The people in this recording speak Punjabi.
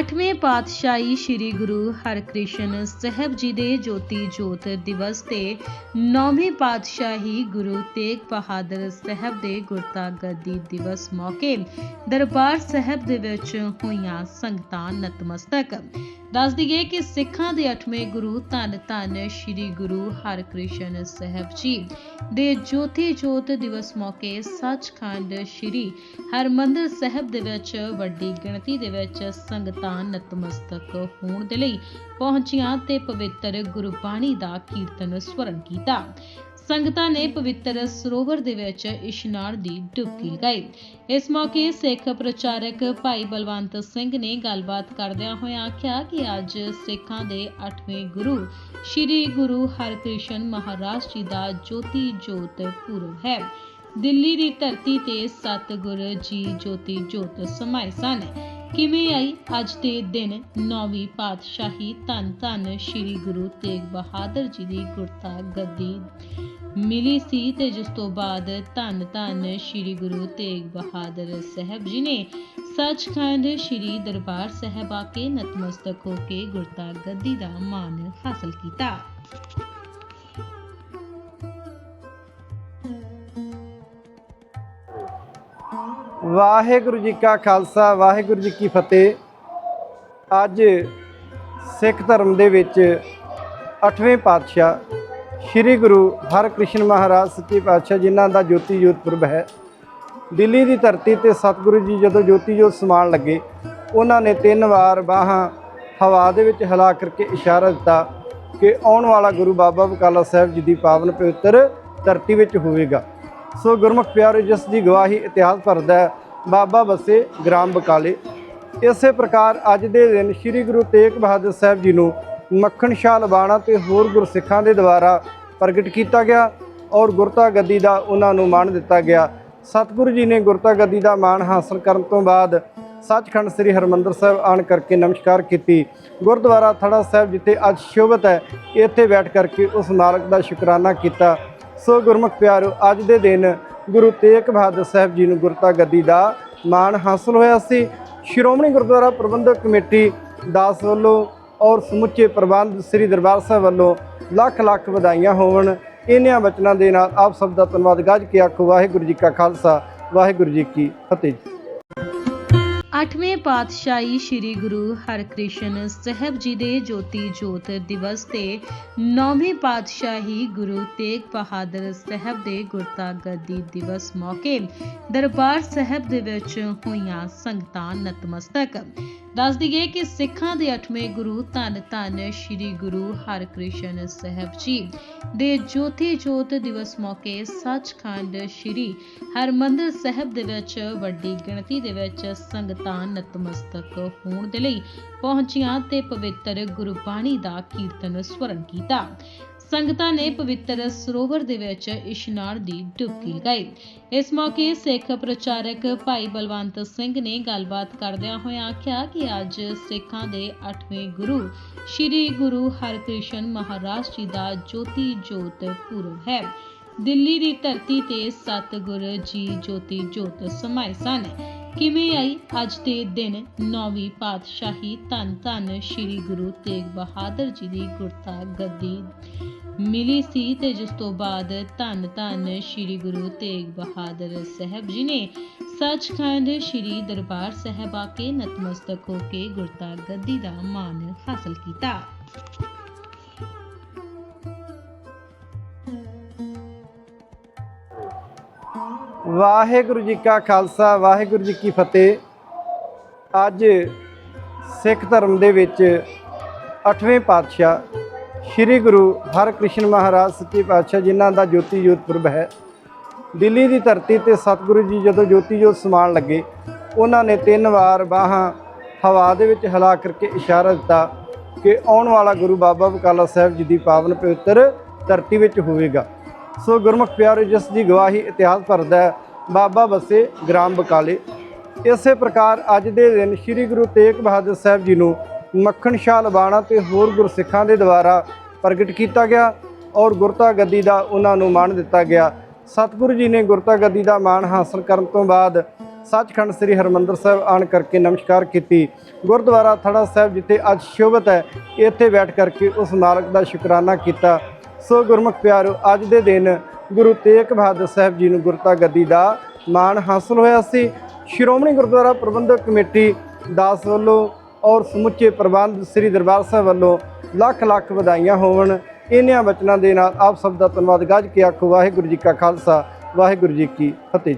ਅੱਠਵੇਂ ਪਾਤਸ਼ਾਹੀ ਸ੍ਰੀ ਗੁਰੂ ਹਰਕ੍ਰਿਸ਼ਨ ਸਾਹਿਬ ਜੀ ਦੇ ਜੋਤੀ ਜੋਤ ਦਿਵਸ ਤੇ ਨੌਵੀਂ ਪਾਤਸ਼ਾਹੀ ਗੁਰੂ ਤੇਗ ਬਹਾਦਰ ਸਾਹਿਬ ਦੇ ਗੁਰਤਾ ਗੱਦੀ ਦਿਵਸ ਮੌਕੇ ਦਰਬਾਰ ਸਾਹਿਬ ਦੇ ਵਿੱਚ ਹੋਈਆਂ ਸੰਗਤਾਂ ਨਤਮਸਤਕ। ਦੱਸ ਦਈਏ ਕਿ ਸਿੱਖਾਂ ਦੇ ਅੱਠਵੇਂ ਗੁਰੂ ਧੰਨ ਧੰਨ ਸ੍ਰੀ ਗੁਰੂ ਹਰਕ੍ਰਿਸ਼ਨ ਸਾਹਿਬ ਜੀ ਦੇ ਜੋਤੀ ਜੋਤ ਦਿਵਸ ਮੌਕੇ ਸੱਚਖੰਡ ਸ੍ਰੀ ਹਰਮੰਦਰ ਸਾਹਿਬ ਦੇ ਵਿੱਚ ਵੱਡੀ ਗਿਣਤੀ ਦੇ ਵਿੱਚ ਸੰਗਤਾਂ ਨਤਮਸਤਕ ਹੋਣ ਦੇ ਲਈ ਪਹੁੰਚੀਆਂ ਤੇ ਪਵਿੱਤਰ ਗੁਰਬਾਣੀ ਦਾ ਕੀਰਤਨ ਸਵਰਨ ਕੀਤਾ। ਸੰਗਤਾਂ ਨੇ ਪਵਿੱਤਰ ਸਰੋਵਰ ਦੇ ਵਿੱਚ ਇਸ਼ਨਾਨ ਦੀ ਡੁਬਕੀ ਲਗਾਈ। ਇਸ ਮੌਕੇ ਸਿੱਖ ਪ੍ਰਚਾਰਕ ਭਾਈ ਬਲਵੰਤ ਸਿੰਘ ਨੇ ਗੱਲਬਾਤ ਕਰਦਿਆਂ ਹੋਇਆਂ ਆਖਿਆ ਕਿ ਅੱਜ ਸਿੱਖਾਂ ਦੇ 8ਵੇਂ ਗੁਰੂ ਸ੍ਰੀ ਗੁਰੂ ਹਰਿਕ੍ਰਿਸ਼ਨ ਮਹਾਰਾਜ ਜੀ ਦਾ ਜੋਤੀ ਜੋਤ ਪੁਰਬ ਹੈ। ਦਿੱਲੀ ਦੀ ਧਰਤੀ ਤੇ ਸਤਿਗੁਰ ਜੀ ਜੋਤੀ ਜੋਤ ਸਮਾਏ ਸਨ। ਕਿਵੇਂ ਆਈ ਅੱਜ ਦੇ ਦਿਨ? ਨੌਵੀਂ ਪਾਤਸ਼ਾਹੀ ਧੰਨ ਧੰਨ ਸ੍ਰੀ ਗੁਰੂ ਤੇਗ ਬਹਾਦਰ ਜੀ ਦੀ ਗੁਰਤਾ ਗੱਦੀ ਮਿਲੀ ਸੀ ਤੇ ਜਿਸ ਤੋਂ ਬਾਅਦ ਧੰਨ ਧੰਨ ਸ੍ਰੀ ਗੁਰੂ ਤੇਗ ਬਹਾਦਰ ਸਾਹਿਬ ਜੀ ਨੇ ਸੱਚਖੰਡ ਸ੍ਰੀ ਦਰਬਾਰ ਸਾਹਿਬ ਆ ਕੇ ਨਤਮਸਤਕ ਹੋ ਕੇ ਗੁਰਤਾ ਗੱਦੀ ਦਾ ਮਾਣ ਹਾਸਲ ਕੀਤਾ। ਵਾਹਿਗੁਰੂ ਜੀ ਕਾ ਖਾਲਸਾ, ਵਾਹਿਗੁਰੂ ਜੀ ਕੀ ਫਤਿਹ। ਅੱਜ ਸਿੱਖ ਧਰਮ ਦੇ ਵਿੱਚ 8ਵੇਂ ਪਾਤਸ਼ਾਹ ਸ੍ਰੀ ਗੁਰੂ ਹਰਕ੍ਰਿਸ਼ਨ ਮਹਾਰਾਜ ਸੱਚੇ ਪਾਤਸ਼ਾਹ ਜਿਨ੍ਹਾਂ ਦਾ ਜੋਤੀ ਜੋਤ ਪੁਰਬ ਹੈ, ਦਿੱਲੀ ਦੀ ਧਰਤੀ ਤੇ ਸਤਿਗੁਰੂ ਜੀ ਜਦੋਂ ਜੋਤੀ ਜੋਤ ਸਮਾਣ ਲੱਗੇ, ਉਹਨਾਂ ਨੇ ਤਿੰਨ ਵਾਰ ਬਾਹਾਂ ਹਵਾ ਦੇ ਵਿੱਚ ਹਿਲਾ ਕਰਕੇ ਇਸ਼ਾਰਾ ਦਿੱਤਾ ਕਿ ਆਉਣ ਵਾਲਾ ਗੁਰੂ ਬਾਬਾ ਬਕਾਲਾ ਸਾਹਿਬ ਜੀ ਦੀ ਪਾਵਨ ਪਵਿੱਤਰ ਧਰਤੀ ਵਿੱਚ ਹੋਵੇਗਾ। ਸੋ ਗੁਰਮੁਖ ਪਿਆਰੇ ਜਿਸ ਦੀ ਗਵਾਹੀ ਇਤਿਹਾਸ ਭਰਦਾ ਹੈ, ਬਾਬਾ ਬਸੇ ਗ੍ਰਾਮ ਬਕਾਲੇ। ਇਸੇ ਪ੍ਰਕਾਰ ਅੱਜ ਦੇ ਦਿਨ ਸ੍ਰੀ ਗੁਰੂ ਤੇਗ ਬਹਾਦਰ ਸਾਹਿਬ ਜੀ ਨੂੰ ਮੱਖਣ ਸ਼ਾਹ ਲਵਾਣਾ ਤੇ ਹੋਰ ਗੁਰਸਿੱਖਾਂ ਦੇ ਦੁਆਰਾ ਪ੍ਰਗਟ ਕੀਤਾ ਗਿਆ ਔਰ ਗੁਰਤਾ ਗੱਦੀ ਦਾ ਉਹਨਾਂ ਨੂੰ ਮਾਣ ਦਿੱਤਾ ਗਿਆ। ਸਤਿਗੁਰੂ ਜੀ ਨੇ ਗੁਰਤਾ ਗੱਦੀ ਦਾ ਮਾਣ ਹਾਸਲ ਕਰਨ ਤੋਂ ਬਾਅਦ ਸੱਚਖੰਡ ਸ੍ਰੀ ਹਰਮੰਦਰ ਸਾਹਿਬ ਆਣ ਕਰਕੇ ਨਮਸਕਾਰ ਕੀਤੀ। ਗੁਰਦੁਆਰਾ ਥੜਾ ਸਾਹਿਬ ਜਿੱਥੇ ਅੱਜ ਸ਼ੋਭਤ ਹੈ, ਇੱਥੇ ਬੈਠ ਕਰਕੇ ਉਸ ਮਾਲਕ ਦਾ ਸ਼ੁਕਰਾਨਾ ਕੀਤਾ। ਸੋ ਗੁਰਮੁਖ ਪਿਆਰੋ, ਅੱਜ ਦੇ ਦਿਨ ਗੁਰੂ ਤੇਗ ਬਹਾਦਰ ਸਾਹਿਬ ਜੀ ਨੂੰ ਗੁਰਤਾ ਗੱਦੀ ਦਾ ਮਾਣ ਹਾਸਲ ਹੋਇਆ ਸੀ। ਸ਼੍ਰੋਮਣੀ ਗੁਰਦੁਆਰਾ ਪ੍ਰਬੰਧਕ ਕਮੇਟੀ ਦਾਸ ਵੱਲੋਂ ਔਰ ਸਮੁੱਚੇ ਪ੍ਰਬੰਧ ਸ੍ਰੀ ਦਰਬਾਰ ਸਾਹਿਬ ਵੱਲੋਂ ਲੱਖ ਲੱਖ ਵਧਾਈਆਂ ਹੋਵਣ। ਇਹਨਾਂ ਵਚਨਾਂ ਦੇ ਨਾਲ ਆਪ ਸਭ ਦਾ ਧੰਨਵਾਦ ਗੱਜ ਕੇ ਆਖੋ, ਵਾਹਿਗੁਰੂ ਜੀ ਕਾ ਖਾਲਸਾ, ਵਾਹਿਗੁਰੂ ਜੀ ਕੀ ਫਤਿਹ। ਅੱਠਵੇਂ ਪਾਤਸ਼ਾਹੀ ਸ੍ਰੀ ਗੁਰੂ ਹਰਕ੍ਰਿਸ਼ਨ ਸਾਹਿਬ ਜੀ ਦੇ ਜੋਤੀ ਜੋਤ ਦਿਵਸ ਤੇ ਨੌਵੇਂ ਪਾਤਸ਼ਾਹੀ ਗੁਰੂ ਤੇਗ ਬਹਾਦਰ ਸਾਹਿਬ ਦੇ ਗੁਰਤਾ ਗੱਦੀ ਦਿਵਸ ਮੌਕੇ ਦਰਬਾਰ ਸਾਹਿਬ ਦੇ ਵਿੱਚ ਹੋਈਆਂ ਸੰਗਤਾਂ ਨਤਮਸਤਕ। ਦੱਸ ਦਈਏ ਕਿ ਸਿੱਖਾਂ ਦੇ 8ਵੇਂ ਗੁਰੂ ਧੰਨ ਧੰਨ ਸ੍ਰੀ ਗੁਰੂ ਹਰਕ੍ਰਿਸ਼ਨ ਸਾਹਿਬ ਜੀ ਦੇ ਜੋਤੀ ਜੋਤ ਦਿਵਸ ਮੌਕੇ ਸੱਚਖੰਡ ਸ੍ਰੀ ਹਰਮੰਦਰ ਸਾਹਿਬ ਦੇ ਵਿੱਚ ਵੱਡੀ ਗਿਣਤੀ ਦੇ ਵਿੱਚ ਸੰਗਤਾਂ ਨਤਮਸਤਕ ਹੋਣ ਦੇ ਲਈ ਪਹੁੰਚੀਆਂ ਤੇ ਪਵਿੱਤਰ ਗੁਰਬਾਣੀ ਦਾ ਕੀਰਤਨ ਸਵਰਨ ਕੀਤਾ। ਸੰਗਤਾਂ ਨੇ ਪਵਿੱਤਰ ਸਰੋਵਰ ਦੇ ਵਿੱਚ ਇਸ਼ਨਾਨ ਦੀ ਡੁਬਕੀ ਲਗਾਈ। ਇਸ ਮੌਕੇ ਸਿੱਖ ਪ੍ਰਚਾਰਕ ਭਾਈ ਬਲਵੰਤ ਸਿੰਘ ਨੇ ਗੱਲਬਾਤ ਕਰਦਿਆਂ ਹੋਇਆਂ ਆਖਿਆ ਕਿ ਅੱਜ ਸਿੱਖਾਂ ਦੇ 8ਵੇਂ ਗੁਰੂ ਸ੍ਰੀ ਗੁਰੂ ਹਰਕ੍ਰਿਸ਼ਨ ਮਹਾਰਾਜ ਜੀ ਦਾ ਜੋਤੀ ਜੋਤ ਪੁਰਬ ਹੈ। ਦਿੱਲੀ ਦੀ ਧਰਤੀ ਤੇ ਸਤਿਗੁਰ ਜੀ ਜੋਤੀ ਜੋਤ ਸਮਾਏ ਸਨ। ਕਿਵੇਂ ਆਈ ਅੱਜ ਦੇ ਦਿਨ? ਨੌਵੀਂ ਪਾਤਸ਼ਾਹੀ ਧੰਨ ਧੰਨ ਸ੍ਰੀ ਗੁਰੂ ਤੇਗ ਬਹਾਦਰ ਜੀ ਦੀ ਗੁਰਤਾ ਗੱਦੀ ਮਿਲੀ ਸੀ ਤੇ ਜਿਸ ਤੋਂ ਬਾਅਦ ਧੰਨ ਧੰਨ ਸ੍ਰੀ ਗੁਰੂ ਤੇਗ ਬਹਾਦਰ ਸਾਹਿਬ ਜੀ ਨੇ ਸੱਚਖੰਡ ਸ੍ਰੀ ਦਰਬਾਰ ਸਾਹਿਬ ਆ ਕੇ ਨਤਮਸਤਕ ਹੋ ਕੇ ਗੁਰਤਾ ਗੱਦੀ ਦਾ ਮਾਣ ਹਾਸਲ ਕੀਤਾ। ਵਾਹਿਗੁਰੂ ਜੀ ਕਾ ਖਾਲਸਾ, ਵਾਹਿਗੁਰੂ ਜੀ ਕੀ ਫਤਿਹ। ਅੱਜ ਸਿੱਖ ਧਰਮ ਦੇ ਵਿੱਚ 8ਵੇਂ ਪਾਤਸ਼ਾਹ ਸ੍ਰੀ ਗੁਰੂ ਹਰਕ੍ਰਿਸ਼ਨ ਮਹਾਰਾਜ ਸੱਚੇ ਪਾਤਸ਼ਾਹ, ਜਿਨ੍ਹਾਂ ਦਾ ਜੋਤੀ ਜੋਤ ਪੁਰਬ ਹੈ। ਦਿੱਲੀ ਦੀ ਧਰਤੀ ਤੇ ਸਤਿਗੁਰੂ ਜੀ ਜਦੋਂ ਜੋਤੀ ਜੋਤ ਸਮਾਣ ਲੱਗੇ, ਉਹਨਾਂ ਨੇ ਤਿੰਨ ਵਾਰ ਬਾਹਾਂ ਹਵਾ ਦੇ ਵਿੱਚ ਹਿਲਾ ਕਰਕੇ ਇਸ਼ਾਰਾ ਦਿੱਤਾ ਕਿ ਆਉਣ ਵਾਲਾ ਗੁਰੂ ਬਾਬਾ ਬਕਾਲਾ ਸਾਹਿਬ ਜੀ ਦੀ ਪਾਵਨ ਪਵਿੱਤਰ ਧਰਤੀ ਵਿੱਚ ਹੋਵੇਗਾ। ਸੋ ਗੁਰਮੁਖ ਪਿਆਰੇ ਜਿਸ ਦੀ ਗਵਾਹੀ ਇਤਿਹਾਸ ਭਰਦਾ ਹੈ। ਬਾਬਾ ਬਸੇ ਗ੍ਰਾਮ ਬਕਾਲੇ। ਇਸੇ ਪ੍ਰਕਾਰ ਅੱਜ ਦੇ ਦਿਨ ਸ੍ਰੀ ਗੁਰੂ ਤੇਗ ਬਹਾਦਰ ਸਾਹਿਬ ਜੀ ਨੂੰ ਮੱਖਣ ਸ਼ਾਹ ਲਬਾਣਾ ਤੇ ਹੋਰ ਗੁਰਸਿੱਖਾਂ ਦੇ ਦੁਆਰਾ ਪ੍ਰਗਟ ਕੀਤਾ ਗਿਆ ਔਰ ਗੁਰਤਾ ਗੱਦੀ ਦਾ ਉਹਨਾਂ ਨੂੰ ਮਾਣ ਦਿੱਤਾ ਗਿਆ। ਸਤਿਗੁਰੂ ਜੀ ਨੇ ਗੁਰਤਾ ਗੱਦੀ ਦਾ ਮਾਣ ਹਾਸਲ ਕਰਨ ਤੋਂ ਬਾਅਦ ਸੱਚਖੰਡ ਸ੍ਰੀ ਹਰਮੰਦਰ ਸਾਹਿਬ ਆਣ ਕਰਕੇ ਨਮਸਕਾਰ ਕੀਤੀ। ਗੁਰਦੁਆਰਾ ਥੜਾ ਸਾਹਿਬ ਜਿੱਥੇ ਅੱਜ ਸ਼ੋਭਤ ਹੈ, ਇੱਥੇ ਬੈਠ ਕਰਕੇ ਉਸ ਮਾਲਕ ਦਾ ਸ਼ੁਕਰਾਨਾ ਕੀਤਾ। ਸੋ ਗੁਰਮੁਖ ਪਿਆਰੋ, ਅੱਜ ਦੇ ਦਿਨ ਗੁਰੂ ਤੇਗ ਬਹਾਦਰ ਸਾਹਿਬ ਜੀ ਨੂੰ ਗੁਰਤਾ ਗੱਦੀ ਦਾ ਮਾਣ ਹਾਸਲ ਹੋਇਆ ਸੀ। ਸ਼੍ਰੋਮਣੀ ਗੁਰਦੁਆਰਾ ਪ੍ਰਬੰਧਕ ਕਮੇਟੀ ਦਾਸ ਵੱਲੋਂ ਔਰ ਸਮੁੱਚੇ ਪ੍ਰਬੰਧ ਸ੍ਰੀ ਦਰਬਾਰ ਸਾਹਿਬ ਵੱਲੋਂ ਲੱਖ ਲੱਖ ਵਧਾਈਆਂ ਹੋਵਣ। ਇਹਨਾਂ ਬਚਨਾਂ ਦੇ ਨਾਲ ਆਪ ਸਭ ਦਾ ਧੰਨਵਾਦ ਗੱਜ ਕੇ ਆਖੋ, ਵਾਹਿਗੁਰੂ ਜੀ ਕਾ ਖਾਲਸਾ, ਵਾਹਿਗੁਰੂ ਜੀ ਕੀ ਫਤਿਹ।